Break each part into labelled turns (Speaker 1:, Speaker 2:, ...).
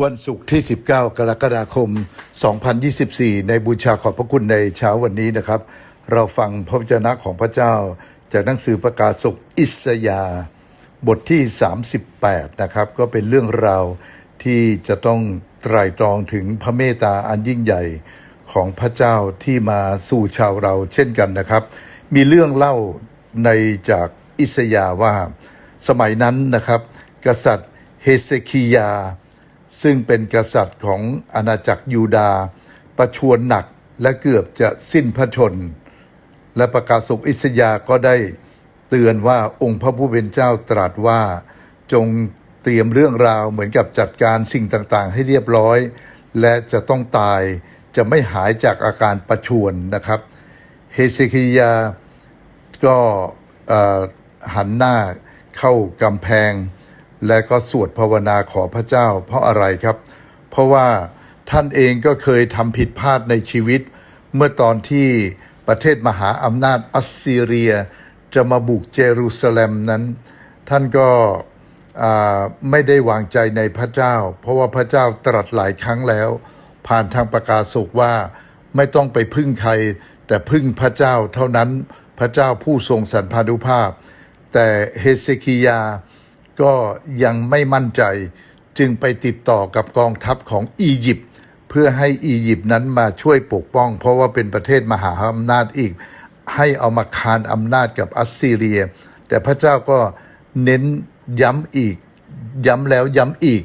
Speaker 1: วันศุกร์ที่ 19 กรกฎาคม 2024 ในบูชาขอบพระคุณในเช้าวันนี้นะครับ เราฟังพระวจนะของพระเจ้า จากหนังสือประกาศสุขอิสยา บทที่ 38 นะครับ ก็เป็นเรื่องราวที่จะต้องไตรตรองถึงพระเมตตาอันยิ่งใหญ่ของพระเจ้าที่มาสู่ชาวเราเช่นกันนะครับ มีเรื่องเล่าในจากอิสยาว่า สมัยนั้นนะครับ กษัตริย์เฮเซคียา ซึ่งเป็นกษัตริย์ของอาณาจักรยูดาห์ประชวรหนักและเกือบจะสิ้นพระชน และประกาศสุขอิสยาก็ได้เตือนว่าองค์พระผู้เป็นเจ้าตรัสว่าจงเตรียมเรื่องราวเหมือนกับจัดการสิ่งต่างๆ ให้เรียบร้อย และจะต้องตายจะไม่หายจากอาการประชวรนะครับ เฮเซคียาก็หันหน้าเข้ากำแพง และก็สวดภาวนาขอพระเจ้า เพราะอะไรครับ เพราะว่าท่านเองก็เคยทำผิดพลาดในชีวิต เมื่อตอนที่ประเทศมหาอำนาจอัสซีเรีย จะมาบุกเยรูซาเล็มนั้น ท่านก็ไม่ได้วางใจในพระเจ้า เพราะว่าพระเจ้าตรัสหลายครั้งแล้ว ผ่านทางประกาศสุขว่าไม่ต้องไปพึ่งใคร แต่พึ่งพระเจ้าเท่านั้นพระเจ้าผู้ทรงสันพานุภาพ แต่เฮเซคียา ก็ยังไม่มั่นใจ จึงไปติดต่อกับกองทัพของอียิปต์เพื่อให้อียิปต์นั้นมาช่วยปกป้อง เพราะว่าเป็นประเทศมหาอำนาจอีก ให้เอามาคานอำนาจกับอัสซีเรีย แต่พระเจ้าก็เน้นย้ำอีก ย้ำแล้วย้ำอีก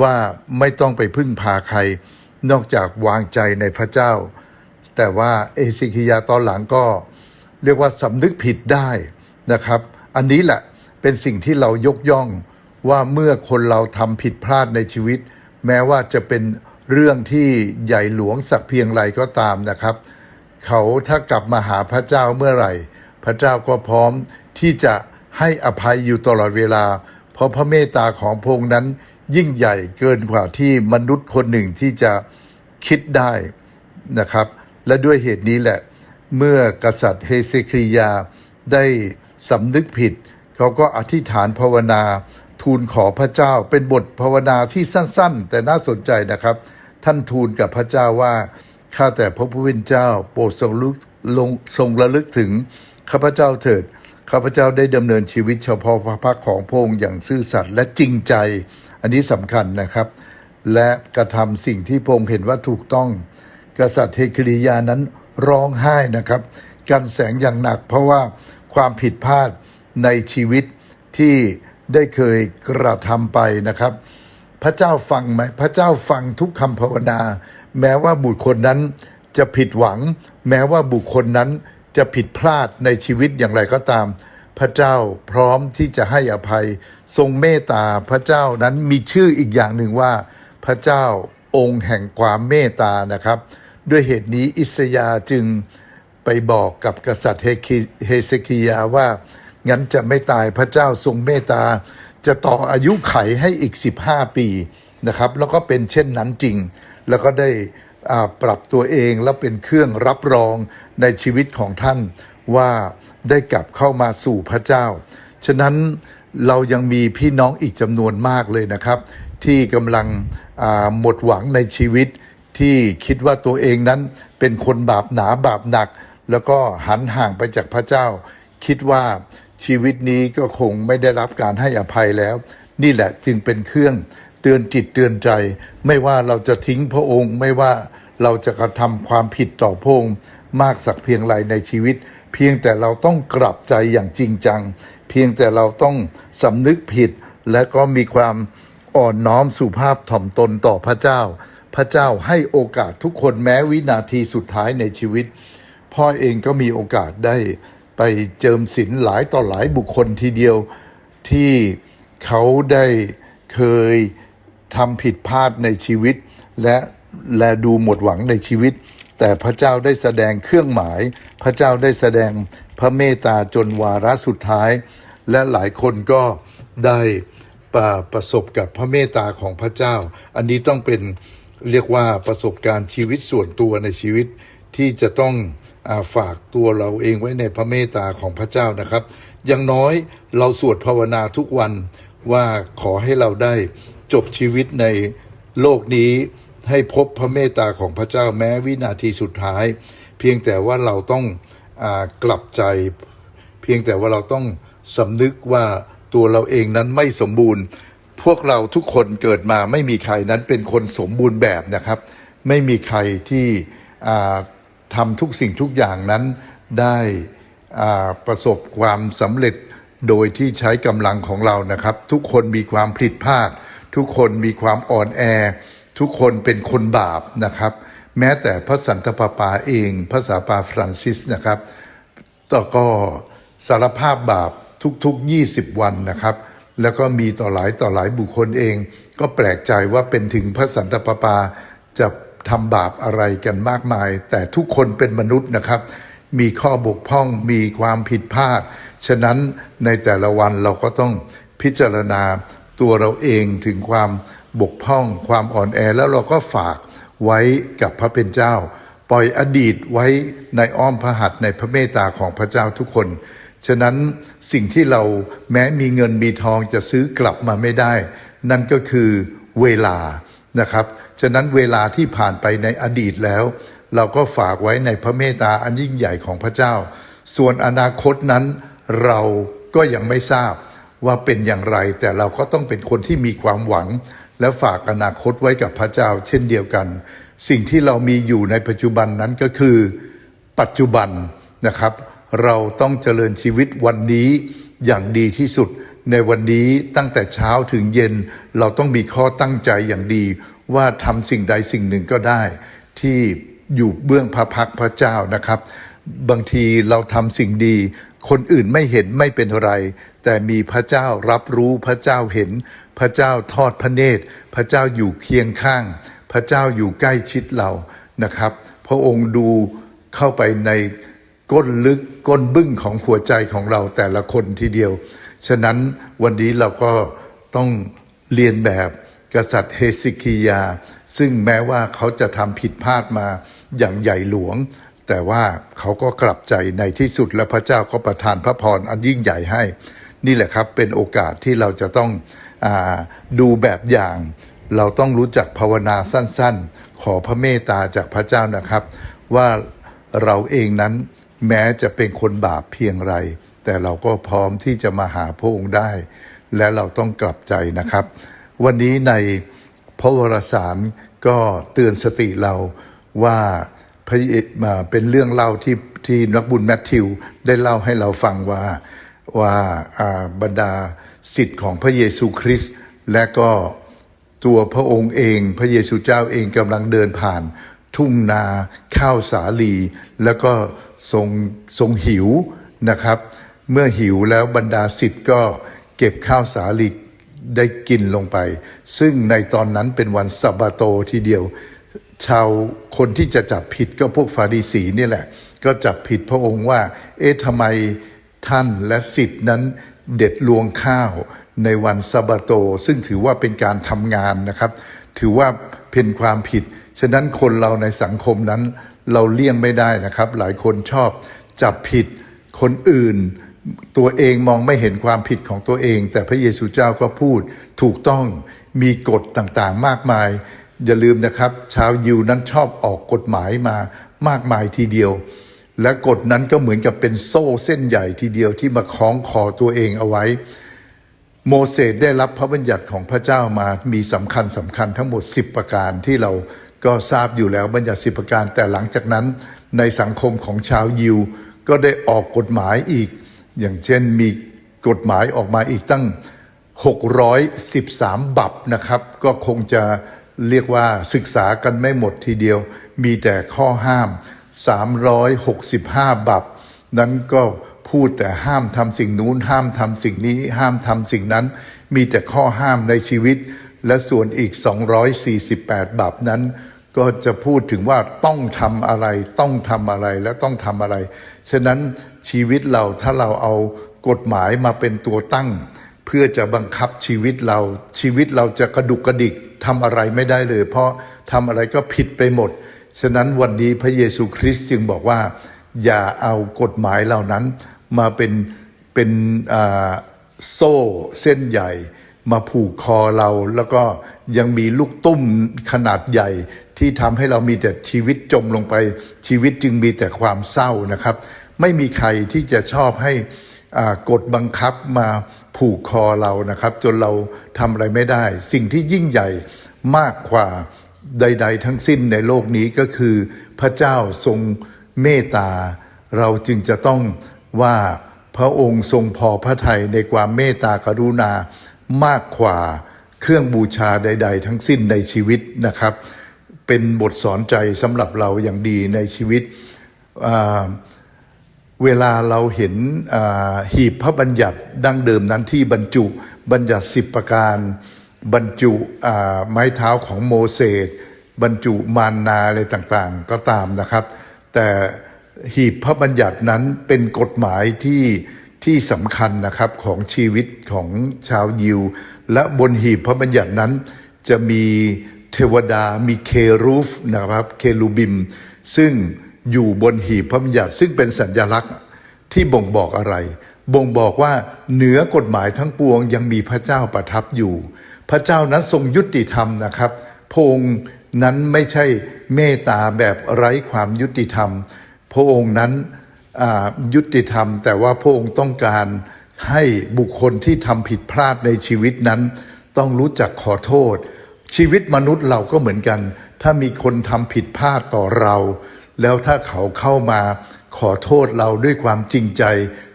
Speaker 1: ว่าไม่ต้องไปพึ่งพาใคร นอกจากวางใจในพระเจ้า แต่ว่าเอเซคิยาตอนหลังก็เรียกว่าสำนึกผิดได้นะครับ อันนี้แหละ เป็นสิ่งที่เรายกย่องว่าเมื่อคนเราทำผิดพลาดในชีวิต แม้ว่าจะเป็นเรื่องที่ใหญ่หลวงสักเพียงไรก็ตามนะครับ เขาถ้ากลับมาหาพระเจ้าเมื่อไหร่ พระเจ้าก็พร้อมที่จะให้อภัยอยู่ตลอดเวลา เพราะพระเมตตาของพระองค์นั้นยิ่งใหญ่เกินกว่าที่มนุษย์คนหนึ่งที่จะคิดได้นะครับ และด้วยเหตุนี้แหละ เมื่อกษัตริย์เฮเซคียาได้สำนึกผิด เขาก็อธิษฐานภาวนาทูลขอพระเจ้า เป็นบทภาวนาที่สั้น ๆ แต่น่าสนใจนะครับ ท่านทูลกับพระเจ้าว่าข้าแต่พระผู้เป็นเจ้า โปรดทรงลึกลงทรงระลึกถึงข้าพเจ้าเถิดข้าพเจ้าได้ดำเนินชีวิตเฉพาะพระพักของพระองค์อย่างซื่อสัตย์และจริงใจ อันนี้สำคัญนะครับ และกระทำสิ่งที่พระองค์เห็นว่าถูกต้อง กษัตริย์เฮคลียานั้นร้องไห้นะครับ กันแสงอย่างหนักเพราะว่าความผิดพลาด ในชีวิตที่ได้เคยกระทำไปนะครับ พระเจ้าฟังไหมพระเจ้าฟังทุกคำภาวนา แม้ว่าบุคคลนั้นจะผิดหวัง แม้ว่าบุคคลนั้นจะผิดพลาดในชีวิตอย่างไรก็ตาม พระเจ้าพร้อมที่จะให้อภัย ทรงเมตตาพระเจ้านั้นมีชื่ออีกอย่างหนึ่งว่า พระเจ้าองค์แห่งความเมตตานะครับ ด้วยเหตุนี้อิสยาจึงไปบอกกับกษัตริย์เฮคิเคียาว่า งั้นจะไม่ตายพระเจ้าทรงเมตตา จะต่ออายุไขให้อีก 15 ปีนะครับ แล้วก็เป็นเช่นนั้นจริง แล้วก็ได้ปรับตัวเองแล้วเป็นเครื่องรับรองในชีวิตของท่านว่าได้กลับเข้ามาสู่พระเจ้า ฉะนั้นเรายังมีพี่น้องอีกจำนวนมากเลยนะครับ ที่กำลังหมดหวังในชีวิตที่คิดว่าตัวเองนั้นเป็นคนบาปหนาบาปหนัก แล้วก็หันห่างไปจากพระเจ้า คิดว่า ชีวิตนี้ก็คงไม่ได้รับการให้อภัยแล้ว นี่แหละจึงเป็นเครื่องเตือนจิตเตือนใจ ไม่ว่าเราจะทิ้งพระองค์ ไม่ว่าเราจะกระทำความผิดต่อพระองค์มากสักเพียงไรในชีวิต เพียงแต่เราต้องกลับใจอย่างจริงจัง เพียงแต่เราต้องสำนึกผิด และก็มีความอ่อนน้อมสุภาพถ่อมตนต่อพระเจ้า พระเจ้าให้โอกาสทุกคนแม้วินาทีสุดท้ายในชีวิต พ่อเองก็มีโอกาสได้ ไปเจิมศิลหลายต่อหลายบุคคลทีเดียวที่เขาได้เคยทำผิดพลาดในชีวิต และและดูหมดหวังในชีวิต แต่พระเจ้าได้แสดงเครื่องหมาย พระเจ้าได้แสดงพระเมตตาจนวาระสุดท้าย และหลายคนก็ได้ประประสบกับพระเมตตาของพระเจ้า อันนี้ต้องเป็นเรียกว่าประสบการณ์ชีวิตส่วนตัวในชีวิตที่จะต้อง ฝากตัวเราเองไว้ในพระเมตตาของพระเจ้านะครับ อย่างน้อยเราสวดภาวนาทุกวันว่าขอให้เราได้จบชีวิตในโลกนี้ให้พบพระเมตตาของพระเจ้าแม้วินาทีสุดท้าย เพียงแต่ว่าเราต้องอกลับใจ เพียงแต่ว่าเราต้องสำนึกว่าตัวเราเองนั้นไม่สมบูรณ์ พวกเราทุกคนเกิดมาไม่มีใครนั้นเป็นคนสมบูรณ์แบบนะครับ ไม่มีใครที่อ่า ทำทุกสิ่งทุกอย่างนั้นได้ประสบความสำเร็จโดยที่ใช้กำลังของเรานะครับ ทุกคนมีความผิดพลาด ทุกคนมีความอ่อนแอ ทุกคนเป็นคนบาปนะครับ แม้แต่พระสันตะปาปาเองพระสาปาฟรานซิสนะครับต่อก็สารภาพบาปทุกๆ 20 วันนะครับ แล้วก็มีต่อหลายต่อหลายบุคคลเอง ก็แปลกใจว่าเป็นถึงพระสันตะปาปาจะ ทำบาปอะไรกันมากมาย แต่ทุกคนเป็นมนุษย์นะครับ มีข้อบกพร่องมีความผิดพลาด ฉะนั้นในแต่ละวันเราก็ต้องพิจารณาตัวเราเองถึงความบกพร่อง ความอ่อนแอแล้วเราก็ฝากไว้กับพระเป็นเจ้า ปล่อยอดีตไว้ในอ้อมพระหัตถ์ในพระเมตตาของพระเจ้าทุกคน ฉะนั้นสิ่งที่เราแม้มีเงินมีทองจะซื้อกลับมาไม่ได้ นั่นก็คือเวลา นะครับ ฉะนั้นเวลาที่ผ่านไปในอดีตแล้ว เราก็ฝากไว้ในพระเมตตาอันยิ่งใหญ่ของพระเจ้า ส่วนอนาคตนั้นเราก็ยังไม่ทราบว่าเป็นอย่างไร แต่เราก็ต้องเป็นคนที่มีความหวัง และฝากอนาคตไว้กับพระเจ้า เช่นเดียวกัน สิ่งที่เรามีอยู่ในปัจจุบันนั้นก็คือ ปัจจุบันนะครับ เราต้องเจริญชีวิตวันนี้อย่างดีที่สุด ในวันนี้ตั้งแต่เช้าถึงเย็นเราต้องมีข้อตั้งใจอย่างดี ว่าทำสิ่งใดสิ่งหนึ่งก็ได้ ที่อยู่เบื้องพระพักพระเจ้านะครับ บางทีเราทำสิ่งดี คนอื่นไม่เห็นไม่เป็นไร แต่มีพระเจ้ารับรู้พระเจ้าเห็น พระเจ้าทอดพระเนตร พระเจ้าอยู่เคียงข้าง พระเจ้าอยู่ใกล้ชิดเรานะครับ พระองค์ดูเข้าไปในก้นลึกก้นบึ้งของหัวใจของเราแต่ละคนทีเดียว ฉะนั้นวันนี้เราก็ต้องเรียนแบบกษัตริย์เฮซิกิยา ซึ่งแม้ว่าเขาจะทำผิดพลาดมาอย่างใหญ่หลวง แต่ว่าเขาก็กลับใจในที่สุดและพระเจ้าก็ประทานพระพรอันยิ่งใหญ่ให้ นี่แหละครับเป็นโอกาสที่เราจะต้องอดูแบบอย่าง เราต้องรู้จักภาวนาสั้นๆ ขอพระเมตตาจากพระเจ้านะครับ ว่าเราเองนั้นแม้จะเป็นคนบาปเพียงไร แต่เราก็พร้อมที่จะมาหาพระองค์ได้ และเราต้องกลับใจนะครับ วันนี้ในพระวรสารก็เตือนสติเราว่าพระเยมาเป็นเรื่องเล่าที่ที่นักบุญแมทธิวได้เล่าให้เราฟังว่าว่าอ่าบรรดาสิทธิ์ของพระเยซูคริสต์และก็ตัวพระองค์เองพระเยซูเจ้าเองกำลังเดินผ่าน ทุ่งนาข้าวสาลี แล้วก็ทรงทรงหิวนะครับ เมื่อหิวแล้วบรรดาสิทธิ์ก็เก็บข้าวสาลีได้กินลงไป ซึ่งในตอนนั้นเป็นวันสับาโตทีเดียว ชาวคนที่จะจับผิดก็พวกฟาริสีนี่แหละ ก็จับผิดพระองค์ว่า เอ๊ะทำไมท่านและสิทธินั้นเด็ดลวงข้าวในวันซาบาโต ซึ่งถือว่าเป็นการทำงานนะครับ ถือว่าเป็นความผิด ฉะนั้นคนเราในสังคมนั้นเราเลี่ยงไม่ได้นะครับ หลายคนชอบจับผิดคนอื่น ตัวเองมองไม่เห็นความผิดของตัวเอง แต่พระเยซูเจ้าก็พูดถูกต้องมีกฎต่างๆ มากมาย อย่าลืมนะครับ ชาวยิวนั้นชอบออกกฎหมายมามากมายทีเดียว และกฎนั้นก็เหมือนกับเป็นโซ่เส้นใหญ่ทีเดียวที่มาคล้องคอตัวเองเอาไว้ โมเสสได้รับพระบัญญัติของพระเจ้ามามีสำคัญสำคัญทั้งหมด 10 ประการที่เราก็ทราบอยู่แล้วบัญญัติ10ประการแต่หลังจากนั้น ในสังคมของชาวยิว ก็ได้ออกกฎหมายอีก อย่างเช่นมีกฎหมายออกมาอีกตั้ง 613 บับนะครับ ก็คงจะเรียกว่าศึกษากันไม่หมดทีเดียว มีแต่ข้อห้าม 365 บับ นั้นก็พูดแต่ห้ามทำสิ่งนู้น ห้ามทำสิ่งนี้ ห้ามทำสิ่งนั้น มีแต่ข้อห้ามในชีวิต และส่วนอีก 248 บับนั้น ก็จะพูดถึงว่าต้องทำอะไร ต้องทำอะไรและต้องทำอะไร ฉะนั้นชีวิตเราถ้าเราเอากฎหมายมาเป็นตัวตั้ง เพื่อจะบังคับชีวิตเรา ชีวิตเราจะกระดุกกระดิกทำอะไรไม่ได้เลย เพราะทำอะไรก็ผิดไปหมด ฉะนั้นวันนี้พระเยซูคริสต์จึงบอกว่า อย่าเอากฎหมายเหล่านั้นมาเป็นเป็นอ่าโซ่เส้นใหญ่ มาผูกคอเราแล้วก็ยังมีลูกตุ้มขนาดใหญ่ ที่ทำให้เรามีแต่ชีวิตจมลงไป ชีวิตจึงมีแต่ความเศร้านะครับ ไม่มีใครที่จะชอบให้กฎบังคับมาผูกคอเรานะครับ จนเราทำอะไรไม่ได้ สิ่งที่ยิ่งใหญ่มากกว่าใด ๆ ทั้งสิ้นในโลกนี้ก็คือ พระเจ้าทรงเมตตา เราจึงจะต้องว่าพระองค์ทรงพอพระทัยในความเมตตากรุณามากกว่าเครื่องบูชาใด ๆ ทั้งสิ้นในชีวิตนะครับ เป็นบทสอนใจสำหรับเราอย่างดีในชีวิต เวลาเราเห็นหีบพระบัญญัติดั้งเดิมนั้นที่บรรจุบัญญัติสิบประการ บรรจุไม้เท้าของโมเสสบรรจุมารนาอะไรต่างๆ ก็ตามนะครับ แต่หีบพระบัญญัตินั้นเป็นกฎหมายที่ที่สำคัญนะครับของชีวิตของชาวยิว และบนหีบพระบัญญัตินั้นจะมี เทวดามีเครูฟนะครับ เคลูบิม ซึ่งอยู่บนหีบพระบัญญัติซึ่งเป็นสัญลักษณ์ที่บ่งบอกอะไร บ่งบอกว่าเหนือกฎหมายทั้งปวงยังมีพระเจ้าประทับอยู่ พระเจ้านั้นทรงยุติธรรมนะครับพระองค์นั้นไม่ใช่เมตตาแบบไร้ความยุติธรรม พระองค์นั้นยุติธรรม แต่ว่าพระองค์ต้องการให้บุคคลที่ทำผิดพลาดในชีวิตนั้น ต้องรู้จักขอโทษ ชีวิตมนุษย์เราก็เหมือนกัน ถ้ามีคนทำผิดพลาดต่อเรา แล้วถ้าเขาเข้ามาขอโทษเราด้วยความจริงใจ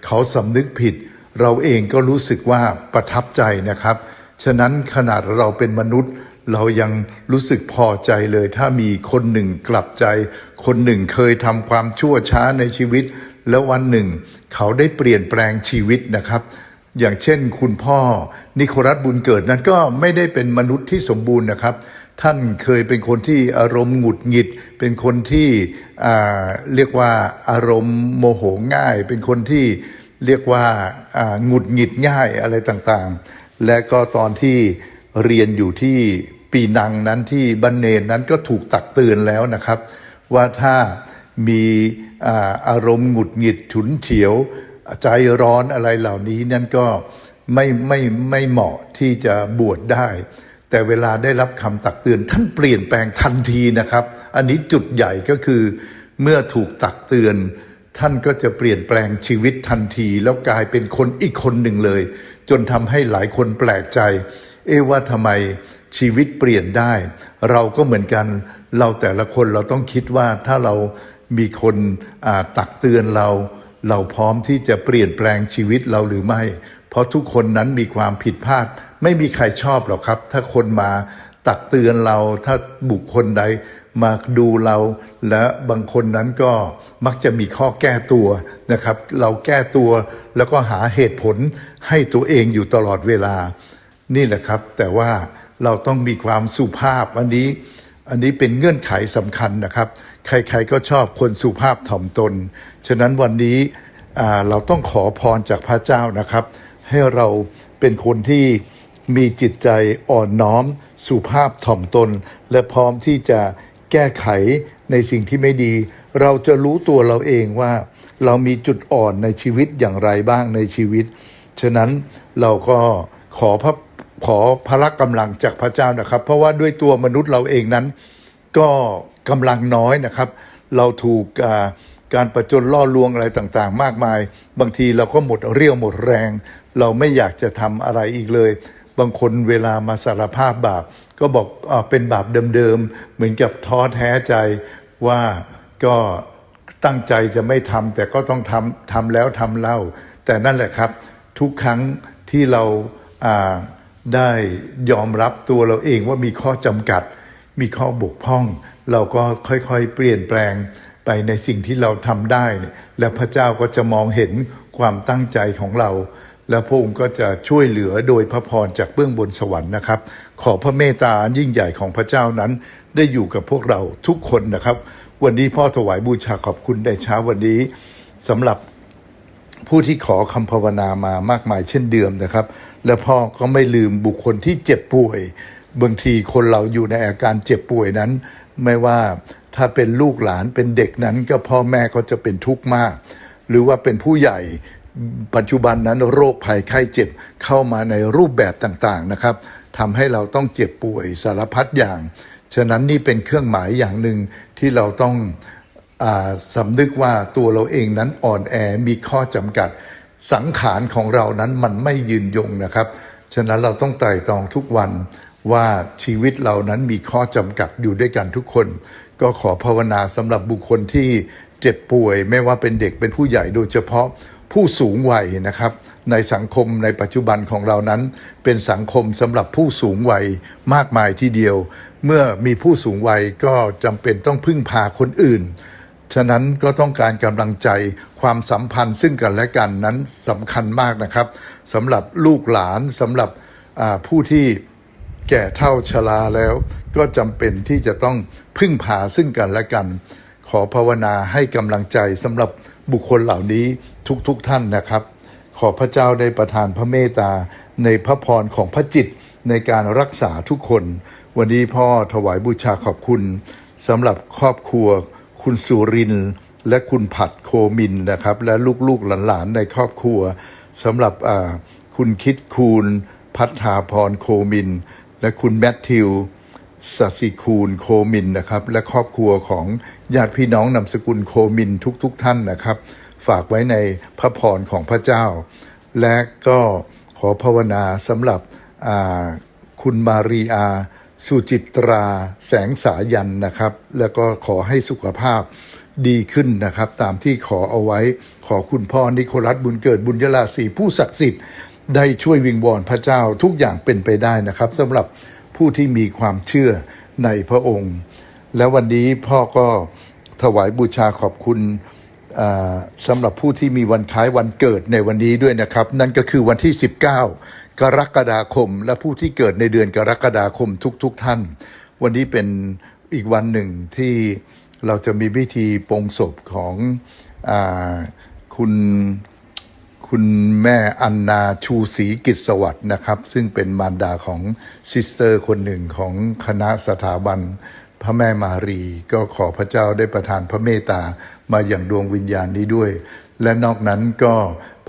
Speaker 1: เขาสำนึกผิด เราเองก็รู้สึกว่าประทับใจนะครับ ฉะนั้นขนาดเราเป็นมนุษย์ เรายังรู้สึกพอใจเลย ถ้ามีคนหนึ่งกลับใจ คนหนึ่งเคยทำความชั่วช้าในชีวิต แล้ววันหนึ่ง เขาได้เปลี่ยนแปลงชีวิตนะครับ อย่างเช่น คุณพ่อนิโคลัสบุญเกิดนั้นก็ไม่ได้เป็นมนุษย์ที่สมบูรณ์นะครับ ท่านเคยเป็นคนที่อารมณ์หงุดหงิด เป็นคนที่เรียกว่าอารมณ์โมโหง่าย เป็นคนที่เรียกว่าหงุดหงิดง่ายอะไรต่างๆ และก็ตอนที่เรียนอยู่ที่ปีนังนั้นที่บันเนนนั้นก็ถูกตักเตือนแล้วนะครับ ว่าถ้ามีอารมณ์หงุดหงิดฉุนเฉียว ใจร้อนอะไรเหล่านี้นั่นก็ไม่ไม่ไม่เหมาะที่จะบวชได้ แต่เวลาได้รับคำตักเตือนท่านเปลี่ยนแปลงทันทีนะครับ อันนี้จุดใหญ่ก็คือ เมื่อถูกตักเตือน ท่านก็จะเปลี่ยนแปลงชีวิตทันที แล้วกลายเป็นคนอีกคนหนึ่งเลย จนทำให้หลายคนแปลกใจ เอ๊ะว่าทำไมชีวิตเปลี่ยนได้ เราก็เหมือนกันเราแต่ละคนเราต้องคิดว่าถ้าเรามีคนตักเตือนเรา เราพร้อมที่จะเปลี่ยนแปลงชีวิตเราหรือไม่ เพราะทุกคนนั้นมีความผิดพลาด ไม่มีใครชอบหรอกครับ ถ้าคนมาตักเตือนเราถ้าบุคคลใดมาดูเรา และบางคนนั้นก็มักจะมีข้อแก้ตัวนะครับ เราแก้ตัวแล้วก็หาเหตุผลให้ตัวเองอยู่ตลอดเวลา นี่แหละครับ แต่ว่าเราต้องมีความสุภาพอันนี้ อันนี้เป็นเงื่อนไขสำคัญนะครับ ใครๆก็ชอบคนสุภาพถ่อมตน ฉะนั้นวันนี้เราต้องขอพรจากพระเจ้านะครับ ให้เราเป็นคนที่มีจิตใจอ่อนน้อม สุภาพถ่อมตน และพร้อมที่จะแก้ไขในสิ่งที่ไม่ดี เราจะรู้ตัวเราเองว่า เรามีจุดอ่อนในชีวิตอย่างไรบ้างในชีวิต ฉะนั้นเราก็ขอพระขอพละกำลังจากพระเจ้านะครับ เพราะว่าด้วยตัวมนุษย์เราเองนั้น ก็กำลังน้อยนะครับ เราถูกการประจนล่อลวงอะไรต่างๆ มากมาย บางทีเราก็หมดเรี่ยวหมดแรง เราไม่อยากจะทำอะไรอีกเลย บางคนเวลามาสารภาพบาป ก็บอกอเป็นบาปเดิมๆ เหมือนกับท้อแท้ใจว่าก็ตั้งใจจะไม่ทำแต่ก็ต้องทำทำแล้วทำเล่า แต่นั่นแหละครับ ทุกครั้งที่เราได้ยอมรับตัวเราเองว่ามีข้อจำกัด มีข้อบกพร่อง เราก็ค่อยๆ เปลี่ยนแปลงไปในสิ่งที่เราทำได้ และพระเจ้าก็จะมองเห็นความตั้งใจของเรา และพระองค์ก็จะช่วยเหลือโดยพระพรจากเบื้องบนสวรรค์นะครับ ขอพระเมตตาอันยิ่งใหญ่ของพระเจ้านั้นได้อยู่กับพวกเราทุกคนนะครับ วันนี้พ่อถวายบูชาขอบคุณในเช้าวันนี้สำหรับผู้ที่ขอคำภาวนามามากมายเช่นเดิมนะครับ และพ่อก็ไม่ลืมบุคคลที่เจ็บป่วย บางทีคนเราอยู่ในอาการเจ็บป่วยนั้น ไม่ว่าถ้าเป็นลูกหลานเป็นเด็กนั้นก็พ่อแม่ก็จะเป็นทุกข์มาก หรือว่าเป็นผู้ใหญ่ปัจจุบันนั้นโรคภัยไข้เจ็บเข้ามาในรูปแบบต่างๆนะครับทำให้เราต้องเจ็บป่วยสารพัดอย่าง ฉะนั้นนี่เป็นเครื่องหมายอย่างหนึ่งที่เราต้องอาสำนึกว่าตัวเราเองนั้นอ่อนแอมีข้อจำกัด สังขารของเรานั้นมันไม่ยืนยงนะครับ ฉะนั้นเราต้องไตร่ตรองทุกวัน ว่าชีวิตเรานั้นมีข้อจำกัดอยู่ด้วยกันทุกคน ก็ขอภาวนาสำหรับบุคคลที่เจ็บป่วย ไม่ว่าเป็นเด็กเป็นผู้ใหญ่โดยเฉพาะผู้สูงวัยนะครับ ในสังคมในปัจจุบันของเรานั้น เป็นสังคมสำหรับผู้สูงวัยมากมายทีเดียว เมื่อมีผู้สูงวัยก็จำเป็นต้องพึ่งพาคนอื่น ฉะนั้นก็ต้องการกำลังใจความสัมพันธ์ซึ่งกันและกันนั้นสำคัญมากนะครับสำหรับลูกหลานสำหรับผู้ที่ แก่เท่าชราแล้ว ก็จำเป็นที่จะต้องพึ่งพาซึ่งกันและกัน ขอภาวนาให้กำลังใจสำหรับบุคคลเหล่านี้ทุกๆทท่านนะครับ ขอพระเจ้าได้ประทานพระเมตตา ในพระพรของพระจิตในการรักษาทุกคน วันนี้พ่อถวายบูชาขอบคุณสำหรับครอบครัว คุณสุรินและคุณผัดโคมินนะครับ และลูกๆหลานๆในครอบครัวสำหรับอ่าคุณคิดคูณพัฒนาพรโคมิน และคุณแมทธิวสสิคูณโคมินนะครับ และครอบครัวของญาติพี่น้องนามสกุลโคมินทุกๆทท่านนะครับ ฝากไว้ในพระพรของพระเจ้า และก็ขอภาวนาสำหรับคุณมารีอาสุจิตราแสงสายันนะครับ แล้วก็ขอให้สุขภาพดีขึ้นนะครับ ตามที่ขอเอาไว้ขอคุณพ่อนิโคลัสบุญเกิดบุญยลาศีผู้ศักดิ์สิทธิ์ ได้ช่วยวิงวอนพระเจ้าทุกอย่างเป็นไปได้นะครับสำหรับผู้ที่มีความเชื่อในพระองค์ และวันนี้พ่อก็ถวายบูชาขอบคุณสำหรับผู้ที่มีวันคล้ายวันเกิดในวันนี้ด้วยนะครับ นั่นก็คือวันที่ 19 กรกฎาคม และผู้ที่เกิดในเดือนกรกฎาคมทุกๆทท่าน วันนี้เป็นอีกวันหนึ่งที่เราจะมีพิธีปงศพของอคุณ คุณแม่อันนาชูศรีกิจสวัสดิ์นะครับ ซึ่งเป็นมารดาของซิสเตอร์คนหนึ่งของคณะสถาบันพระแม่มารี ก็ขอพระเจ้าได้ประทานพระเมตตามาอย่างดวงวิญญาณนี้ด้วย และนอกนั้นก็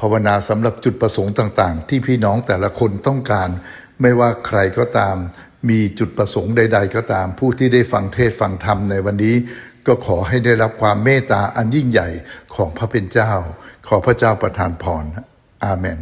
Speaker 1: ภาวนาสำหรับจุดประสงค์ต่างๆ ที่พี่น้องแต่ละคนต้องการ ไม่ว่าใครก็ตาม มีจุดประสงค์ใด ๆ ก็ตาม ผู้ที่ได้ฟังเทศน์ฟังธรรมในวันนี้ ก็ขอให้ได้รับความเมตตาอันยิ่งใหญ่ของพระเป็นเจ้า ขอพระเจ้าประทานพร อาเมน